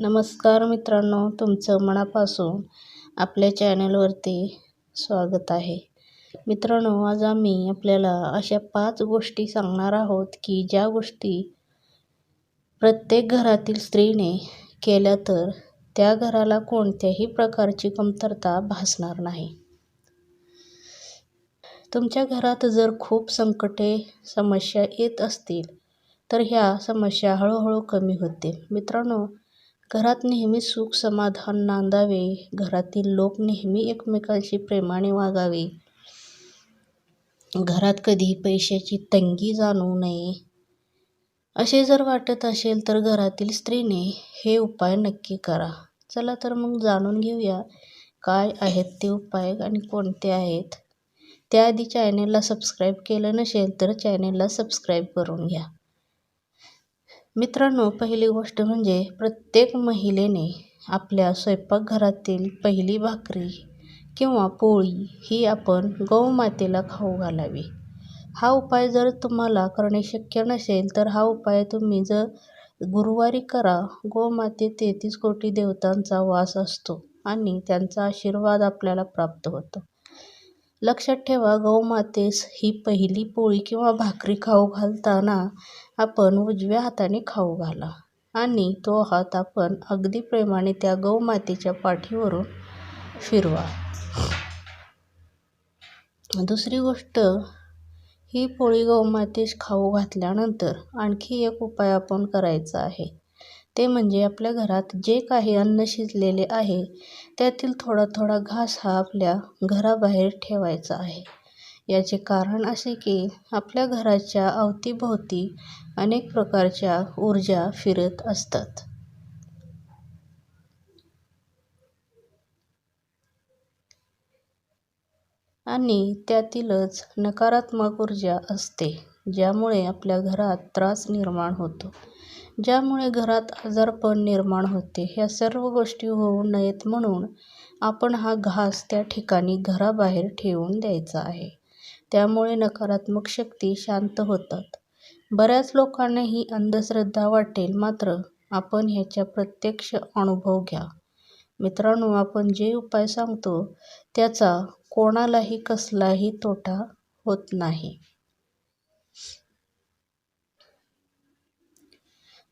नमस्कार मित्रांनो तुमचं मनापासून आपल्या चॅनलवरती स्वागत आहे. मित्रांनो आज आम्ही आपल्याला अशा पाच गोष्टी सांगणार आहोत की ज्या गोष्टी प्रत्येक घरातील स्त्रीने केल्या तर त्या घराला कोणत्याही प्रकारची कमतरता भासणार नाही. तुमच्या घरात जर खूप संकटे समस्या येत असतील तर ह्या समस्या हळूहळू कमी होतील. मित्रांनो घरात नेहमी सुख समाधान नांदावे. घरातील लोक नेहमी एकमेकांशी प्रेमाने वागावे. घरात कधी पैशाची तंगी जाणू नये. असे जर वाटत असेल तर घरातील स्त्रीने हे उपाय नक्की करा. चला तर मग जाणून घेऊया काय आहेत ते उपाय आणि कोणते आहेत. त्याआधी चॅनेलला सबस्क्राईब केलं नसेल तर चॅनेलला सबस्क्राईब करून घ्या. मित्रांनो पहिली गोष्ट म्हणजे प्रत्येक महिलेने आपल्या स्वयंपाकघरातील पहिली भाकरी किंवा पोळी ही आपण गौमातेला खाऊ घालावी. हा उपाय जर तुम्हाला करणे शक्य नसेल तर हा उपाय तुम्ही जर गुरुवारी करा गोमाते तेहतीस कोटी देवतांचा वास असतो आणि त्यांचा आशीर्वाद आपल्याला प्राप्त होतो. लक्षात ठेवा गौमातेस ही पहिली पोळी किंवा भाकरी खाऊ घालताना आपण उजव्या हाताने खाऊ घाला आणि तो हात आपण अगदी प्रेमाने त्या गौमातेच्या पाठीवरून फिरवा. दुसरी गोष्ट ही पोळी गौमातेस खाऊ घातल्यानंतर आणखी एक उपाय आपण करायचा आहे. ते म्हणजे आपल्या घरात जे काही अन्न शिजलेले आहे त्यातील थोडा थोडा घास हा आपल्या घराबाहेर ठेवायचा आहे. याचे कारण असे की आपल्या घराच्या अवतीभोवती अनेक प्रकारच्या ऊर्जा फिरत असतात. आणि त्यातीलच नकारात्मक ऊर्जा असते ज्यामुळे आपल्या घरात त्रास निर्माण होतो. ज्यामुळे घरात आजारपण निर्माण होते. ह्या सर्व गोष्टी होऊ नयेत म्हणून आपण हा घास त्या ठिकाणी घराबाहेर ठेवून द्यायचा आहे. त्यामुळे नकारात्मक शक्ती शांत होतात. बऱ्याच लोकांना ही अंधश्रद्धा वाटेल. मात्र आपण ह्याचा प्रत्यक्ष अनुभव घ्या. मित्रांनो आपण जे उपाय सांगतो त्याचा कोणालाही कसलाही तोटा होत नाही.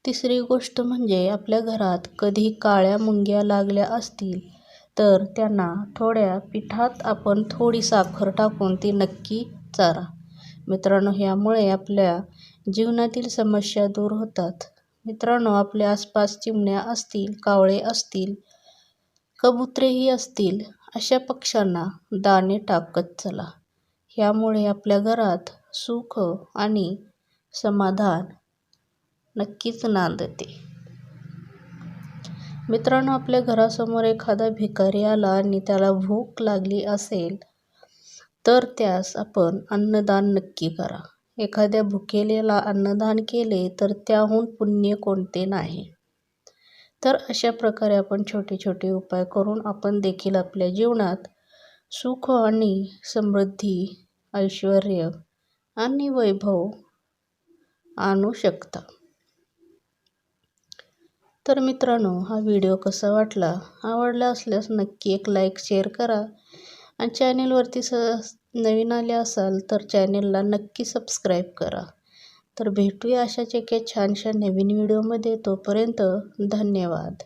तिसरी गोष्ट म्हणजे आपल्या घरात कधी काळ्या मुंग्या लागल्या असतील तर त्यांना थोड्या पिठात आपण थोडी साखर टाकून ती नक्की चारा. मित्रांनो ह्यामुळे आपल्या जीवनातील समस्या दूर होतात. मित्रांनो आपल्या आसपास चिमण्या असतील कावळे असतील कबुतरेही असतील अशा पक्ष्यांना दाणे टाकत चला. ह्यामुळे आपल्या घरात सुख आणि समाधान नक्कीच नांदते मित्रांनो आपल्या घरासमोर एखादा भिकारी आला आणि त्याला भूक लागली असेल तर त्यास आपण अन्नदान नक्की करा. एखाद्या भुकेलेला अन्नदान केले तर त्याहून पुण्य कोणते नाही? तर अशा प्रकारे आपण छोटे छोटे उपाय करून आपण देखील आपल्या जीवनात सुख आणि समृद्धी ऐश्वर आणि वैभव आणू शकता. तर मित्रांनो हा व्हिडिओ कसा वाटला? आवडला असल्यास नक्की एक लाईक शेअर करा. आणि चॅनेलवरती स नवीन आले असाल तर चॅनेलला नक्की सबस्क्राईब करा. तर भेटूया अशाच एका छानशा नवीन व्हिडिओमध्ये तोपर्यंत धन्यवाद.